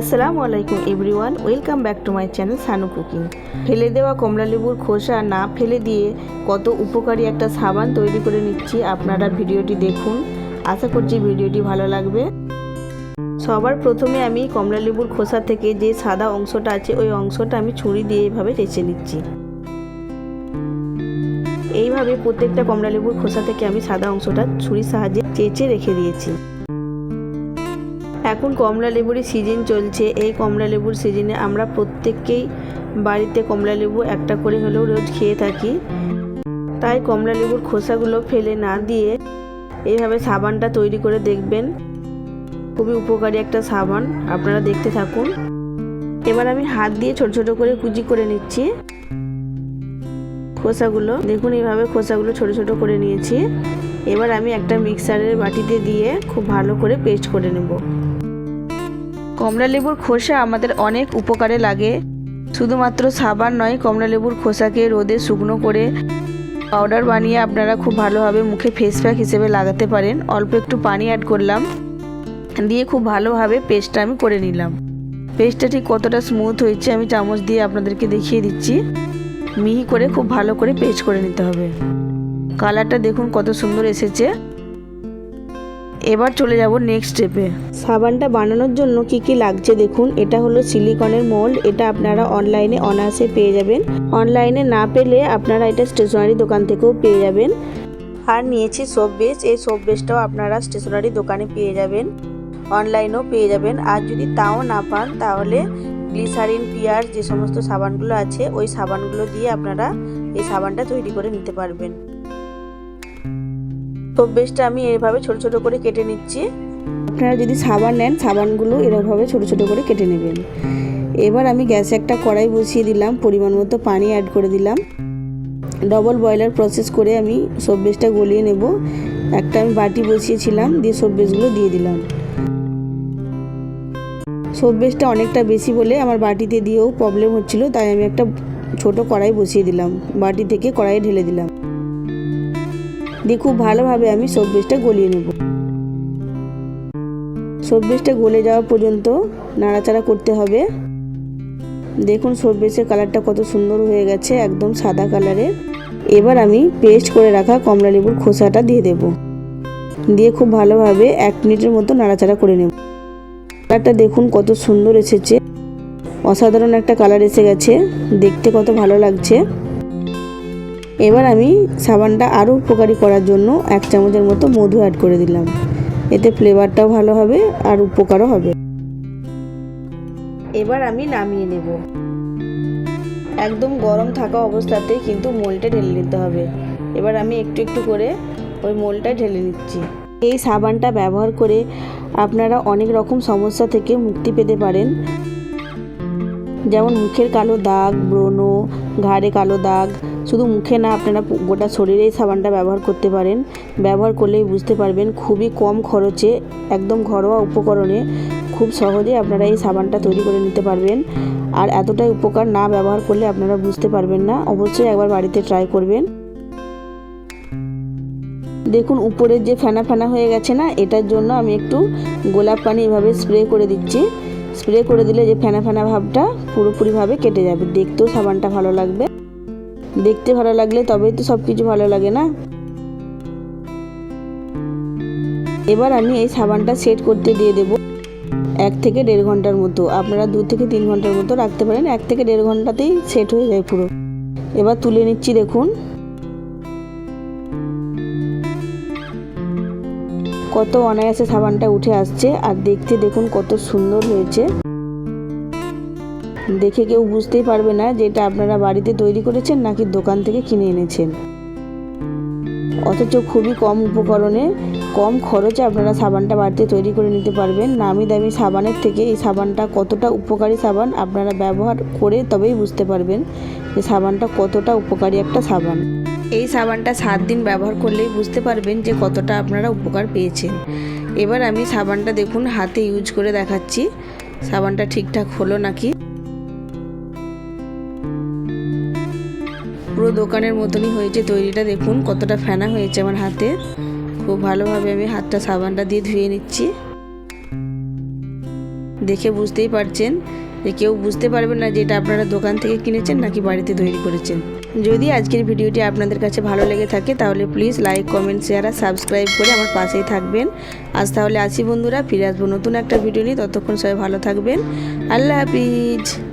আসসালামু আলাইকুম everyone, welcome back to my channel Sanu cooking. ফেলে দেওয়া কমলা লেবুর খোসা না ফেলে দিয়ে কত উপকারী একটা সাবান তৈরি করে নিচ্ছি আপনারা ভিডিওটি দেখুন। আশা করছি ভিডিওটি ভালো লাগবে। সবার প্রথমে আমি কমলা লেবুর খোসা থেকে যে সাদা অংশটা আছে, ওই অংশটা আমি ছুরি দিয়ে এইভাবে টেঁচে নিচ্ছি। এইভাবে প্রত্যেকটা কমলা লেবুর খোসা থেকে আমি সাদা অংশটা ছুরির সাহায্যে চেঁচে রেখে দিয়েছি। এখন কমলা লেবুরই সিজন চলছে। এই কমলা লেবুর সিজনে আমরা প্রত্যেককেই বাড়িতে কমলা লেবু একটা করে হলেও রোজ খেয়ে থাকি। তাই কমলা লেবুর খোসাগুলো ফেলে না দিয়ে এইভাবে সাবানটা তৈরি করে দেখবেন। খুবই উপকারী একটা সাবান, আপনারা দেখতে থাকুন। এবার আমি হাত দিয়ে ছোট ছোট করে কুচি করে নিচ্ছি। খোসাগুলো, দেখুন এইভাবে খোসাগুলো ছোট ছোট করে নিয়েছি। এবার আমি একটা মিক্সারের বাটিতে দিয়ে খুব ভালো করে পেস্ট করে নেব। কমলা লেবুর খোসা আমাদের অনেক উপকারে লাগে। শুধুমাত্র সাবান নয়, কমলা লেবুর খোসাকে রোদে শুকনো করে পাউডার বানিয়ে আপনারা খুব ভালোভাবে মুখে ফেস প্যাক হিসেবে লাগাতে পারেন। অল্প একটু পানি অ্যাড করলাম। দিয়ে খুব ভালোভাবে পেস্টটা আমি করে নিলাম। পেস্টটা ঠিক কতটা স্মুথ হয়েছে আমি চামচ দিয়ে আপনাদেরকে দেখিয়ে দিচ্ছি। মিহি করে খুব ভালো করে পেস্ট করে নিতে হবে। কালারটা দেখুন কত সুন্দর এসেছে। এবার চলে যাব নেক্সট স্টেপে সাবানটা বানানোর জন্য কি কি লাগছে দেখুন। এটা হলো সিলিকনের মোল্ড এটা আপনারা অনলাইনে অনায়াসে পেয়ে যাবেন। অনলাইনে না পেলে আপনারা এটা স্টেশনারি দোকান থেকেও পেয়ে যাবেন। আর নিয়েছি সোপ বেস এই সোপ বেসটাও আপনারা স্টেশনারি দোকানে পেয়ে যাবেন। অনলাইনেও পেয়ে যাবেন। আর যদি তাও না পান, তাহলে গ্লিসারিন পিয়ার যে সমস্ত সাবানগুলো আছে, ওই সাবানগুলো দিয়ে আপনারা এই সাবানটা তৈরি করে নিতে পারবেন। সোপ বেসটা আমি এভাবে ছোট ছোট করে কেটে নিচ্ছি। আপনারা যদি সাবান নেন, সাবানগুলো এরকমভাবে ছোট ছোট করে কেটে নেবেন। এবার আমি গ্যাসে একটা কড়াই বসিয়ে দিলাম, পরিমাণ মতো পানি অ্যাড করে দিলাম। ডবল বয়লার প্রসেস করে আমি সব বেসটা গলিয়ে নেব। একটা আমি বাটি বসিয়েছিলাম, দিয়ে সব বেসগুলো দিয়ে দিলাম। সব বেসটা অনেকটা বেশি বলে আমার বাটিতে দিয়েও প্রবলেম হচ্ছিল, তাই আমি একটা ছোট কড়াই বসিয়ে দিলাম। বাটি থেকে কড়াইয়ে ঢেলে দিলাম। দিয়ে খুব ভালোভাবে আমি সব বেসটা গলিয়ে নেব। সব বেসটা গলে যাওয়া পর্যন্ত নাড়াচাড়া করতে হবে। দেখুন সব কালারটা কত সুন্দর হয়ে গেছে, একদম সাদা কালারের এবার আমি পেস্ট করে রাখা কমলা লেবুর খোসাটা দিয়ে দেব। দিয়ে খুব ভালোভাবে এক মিনিটের মতো নাড়াচাড়া করে নেব। কালারটা দেখুন কত সুন্দর এসেছে। অসাধারণ একটা কালার এসে গেছে, দেখতে কত ভালো লাগছে। এবার আমি সাবানটা আরও উপকারী করার জন্য এক চামচের মতো মধু অ্যাড করে দিলাম। এতে ফ্লেভারটাও ভালো হবে আর উপকারও হবে। এবার আমি নামিয়ে নেব। একদম গরম থাকা অবস্থাতে কিন্তু মোলটা ঢেলে নিতে হবে। এবার আমি একটু একটু করে ওই মোলটা ঢেলে নিচ্ছি। এই সাবানটা ব্যবহার করে আপনারা অনেক রকম সমস্যা থেকে মুক্তি পেতে পারেন। যেমন মুখের কালো দাগ, ব্রণ, ঘাড়ে কালো দাগ শুধু মুখে না, আপনারা গোটা শরীরে এই সাবানটা ব্যবহার করতে পারেন। ব্যবহার করলেই বুঝতে পারবেন, খুবই কম খরচে, একদম ঘরোয়া উপকরণে খুব সহজে আপনারা এই সাবানটা তৈরি করে নিতে পারবেন। আর এতটাই উপকার না ব্যবহার করলে আপনারা বুঝতে পারবেন না, অবশ্যই একবার বাড়িতে ট্রাই করবেন। দেখুন, উপরের যে ফেনা ফেনা হয়ে গেছে না, এটার জন্য আমি একটু গোলাপ পানি এভাবে স্প্রে করে দিচ্ছি। স্প্রে করে দিলে যে ফেনা ফেনা ভাবটা পুরোপুরিভাবে কেটে যাবে, দেখতেও সাবানটা ভালো লাগবে। দেখতে ভালো লাগলে তবেই তো সব কিছু ভালো লাগে না? এবার আমি এই সাবানটা সেট করতে দিয়ে দেব এক থেকে দেড় ঘণ্টার মতো। আপনারা দু থেকে তিন ঘণ্টার মতো রাখতে পারেন, এক থেকে দেড় ঘন্টাতেই সেট হয়ে যায় পুরো। এবার তুলে নিচ্ছি দেখুন। কত অনায়াসে সাবানটা উঠে আসছে, আর দেখতে দেখুন কত সুন্দর হয়েছে। দেখে কেউ বুঝতেই পারবে না যে এটা আপনারা বাড়িতে তৈরি করেছেন নাকি দোকান থেকে কিনে এনেছেন। অথচ খুবই কম উপকরণে কম খরচে আপনারা সাবানটা বাড়িতে তৈরি করে নিতে পারবেন। নামি দামি সাবানের থেকে এই সাবানটা কতটা উপকারী সাবান আপনারা ব্যবহার করে তবেই বুঝতে পারবেন যে সাবানটা কতটা উপকারী একটা সাবান। এই সাবানটা সাত দিন ব্যবহার করলেই বুঝতে পারবেন যে কতটা আপনারা উপকার পেয়েছেন। এবার আমি সাবানটা দেখুন হাতে ইউজ করে দেখাচ্ছি। সাবানটা ঠিকঠাক হলো নাকি? পুরো দোকানের মতনই হয়েছে। তৈরিটা দেখুন, কতটা ফেনা হয়েছে আমার হাতে। খুব ভালোভাবে আমি হাতটা সাবানটা দিয়ে ধুয়ে নিচ্ছি। দেখে বুঝতেই পারছেন যে কেউ বুঝতে পারবে না যে এটা আপনারা দোকান থেকে কিনেছেন নাকি বাড়িতে তৈরি করেছেন। যদি আজকের ভিডিওটি আপনাদের কাছে ভালো লেগে থাকে, তাহলে প্লিজ লাইক কমেন্ট শেয়ার আর সাবস্ক্রাইব করে আমার পাশেই থাকবেন। আজ তাহলে আসি বন্ধুরা, ফিরে আসব নতুন একটা ভিডিও নিয়ে। ততক্ষণ সবাই ভালো থাকবেন। আল্লাহ হাফিজ।